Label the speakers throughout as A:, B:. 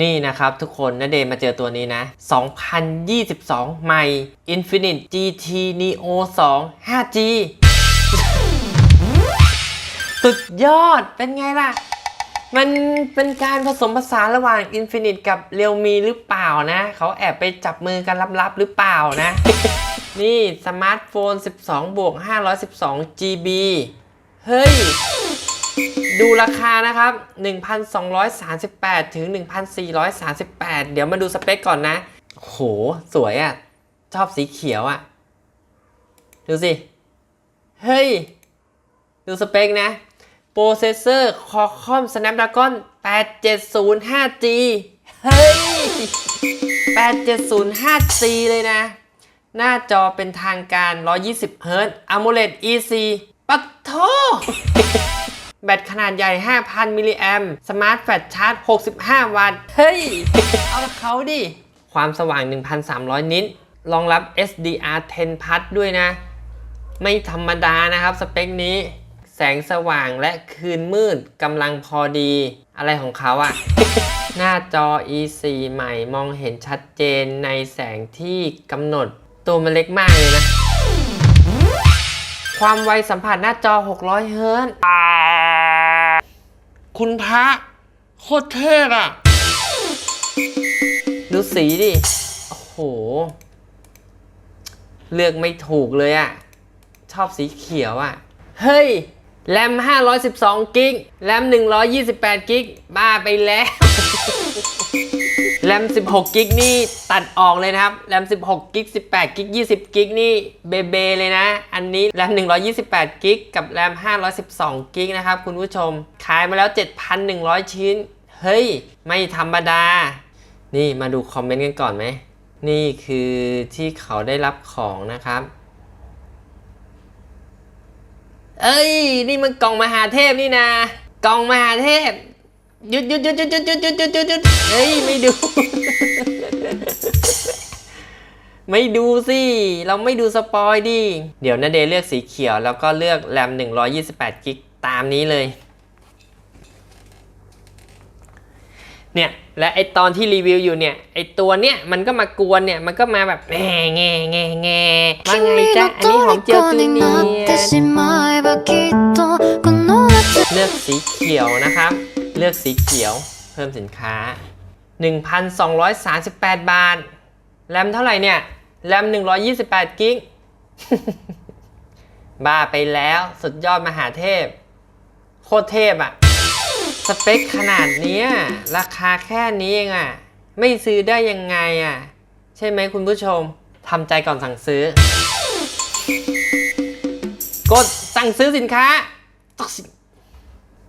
A: นี่นะครับทุกคนนเดชน์มาเจอตัวนี้นะ 2022 ใหม่ Infinite GT Neo 2 5G สุดยอดเป็นไงล่ะ มันเป็นการผสมผสานระหว่าง Infinite กับ Realme หรือเปล่านะ เขาแอบไปจับมือกันลับๆหรือเปล่านะ นี่สมาร์ทโฟน 12 บวก 512 GB เฮ้ย ดูราคานะครับ 1,238 ถึง 1,438 เดี๋ยวมาดูสเปคก่อนนะ โห สวยอะ่ะ ชอบสีเขียวอะ่ะ ดูสิ เฮ้ย ดูสเปคนะ โปรเซสเซอร์ Qualcomm Snapdragon 8705G เฮ้ย 8705G เลยนะ หน้าจอเป็นทางการ 120 Hz AMOLED EC ปัดโท แบตขนาดใหญ่ 5,000 มิลลิแอมสมาร์ทแฟลชชาร์จ 65 วัตต์ เฮ้ย เอาละเขาดิ ความสว่าง 1,300 นิตรองรับ SDR 10 Plus ด้วยนะ ไม่ธรรมดานะครับสเปคนี้ แสงสว่างและคืนมืดกำลังพอดี อะไรของเขาอะหน้าจอ E4 ใหม่มองเห็นชัดเจนในแสงที่กำหนด ตัวมันเล็กมากเลยนะ ความไวสัมผัสหน้าจอ 600 เฮิรตซ์ คุณพระโคตรเทพอะดูสีดิ โอ้โห เลือกไม่ถูกเลยอะชอบสีเขียวอะเฮ้ย แรม 512 กิก แรม 128 กิก บ้าไปแล้ว แรม 16 กิกนี่ตัดออกเลยนะครับ แรม 16 กิก 18 กิก 20 กิกนี่เบเบเลยนะ อันนี้แรม 128 กิก กับแรม 512 กิกนะครับคุณผู้ชม ขายมาแล้ว 7,100 ชิ้น เฮ้ย ไม่ธรรมดา นี่มาดูคอมเมนต์กันก่อนไหม นี่คือที่เขาได้รับของนะครับ เอ้ย นี่มันกล่องมหาเทพนี่นะ กล่องมหาเทพ หยุดหยุดหยุดหยุดหยุดหยุดหยุดหยุดหยุดหยุดเฮ้ยไม่ดู ไม่ดูสิ เราไม่ดูสปอยดิ เดี๋ยวนาเดเลือกสีเขียวแล้วก็เลือกแรม128กิกตามนี้เลย เนี่ย และไอตอนที่รีวิวอยู่เนี่ย ไอตัวเนี่ยมันก็มากวนเนี่ย มันก็มาแบบแง่แง่แง่แง่มาไงจ๊ะอันนี้ของเจียวจูเนียเลือกสีเขียวนะครับ ลือกสีเขียว เพิ่มสินค้า 1,238 บาท แรมเท่าไหร่เนี่ย แรม 128 กิก บ้าไปแล้ว สุดยอดมหาเทพ โคตรเทพอะสเปคขนาดนี้ราคาแค่นี้เองอะไม่ซื้อได้ยังไงอะใช่ไหมคุณผู้ชมทำใจก่อนสั่งซื้อ กดสั่งซื้อสินค้าต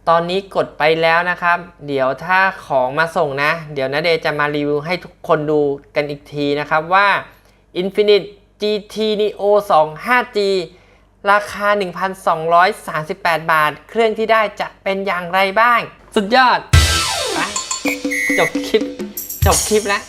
A: ตอนนี้กดไปแล้วนะครับ เดี๋ยวถ้าของมาส่งนะ เดี๋ยวนะเดย์จะมารีวิวให้ทุกคนดูกันอีกทีนะครับว่า Infinite GT Neo 2 5G ราคา 1,238 บาท เครื่องที่ได้จะเป็นอย่างไรบ้าง สุดยอด ไป จบคลิป จบคลิปแล้ว